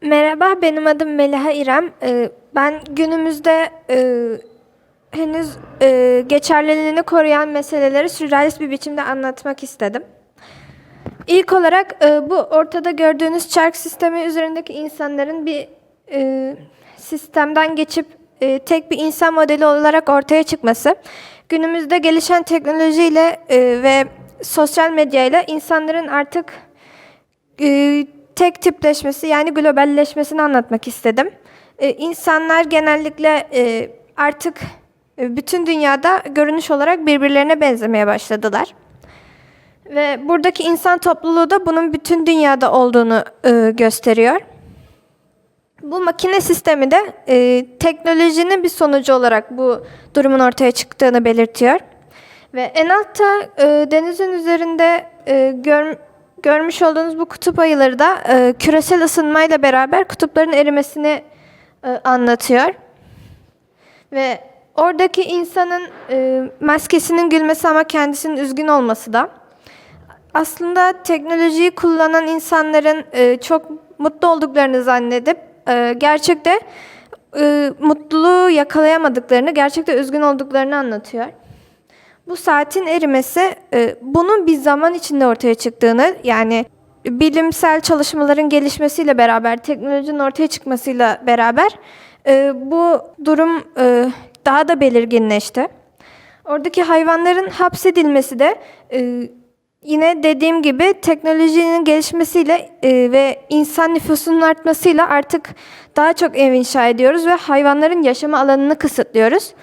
Merhaba, benim adım Meliha İrem. Ee, Ben günümüzde e, henüz e, geçerliliğini koruyan meseleleri sürrealist bir biçimde anlatmak istedim. İlk olarak e, bu ortada gördüğünüz çark sistemi üzerindeki insanların bir sistemden geçip tek bir insan modeli olarak ortaya çıkması, günümüzde gelişen teknolojiyle ve sosyal medyayla insanların artık tek tipleşmesi yani globalleşmesini anlatmak istedim. E, insanlar genellikle e, artık e, bütün dünyada görünüş olarak birbirlerine benzemeye başladılar. Ve buradaki insan topluluğu da bunun bütün dünyada olduğunu e, gösteriyor. Bu makine sistemi de e, teknolojinin bir sonucu olarak bu durumun ortaya çıktığını belirtiyor. Ve en altta e, denizin üzerinde e, gör, görmüş olduğunuz bu kutup ayıları da e, küresel ısınmayla beraber kutupların erimesini e, anlatıyor. Ve oradaki insanın e, maskesinin gülmesi ama kendisinin üzgün olması da aslında teknolojiyi kullanan insanların e, çok mutlu olduklarını zannedip e, gerçekte e, mutluluğu yakalayamadıklarını, gerçekte üzgün olduklarını anlatıyor. Bu saatin erimesi e, bunun bir zaman içinde ortaya çıktığını yani bilimsel çalışmaların gelişmesiyle beraber, teknolojinin ortaya çıkmasıyla beraber e, bu durum e, daha da belirginleşti. Oradaki hayvanların hapsedilmesi de yine dediğim gibi teknolojinin gelişmesiyle ve insan nüfusunun artmasıyla artık daha çok ev inşa ediyoruz ve hayvanların yaşama alanını kısıtlıyoruz.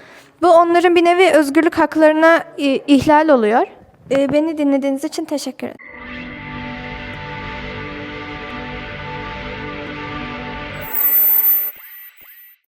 Bu onların bir nevi özgürlük haklarına ihlal oluyor. E, beni dinlediğiniz için teşekkür ederim.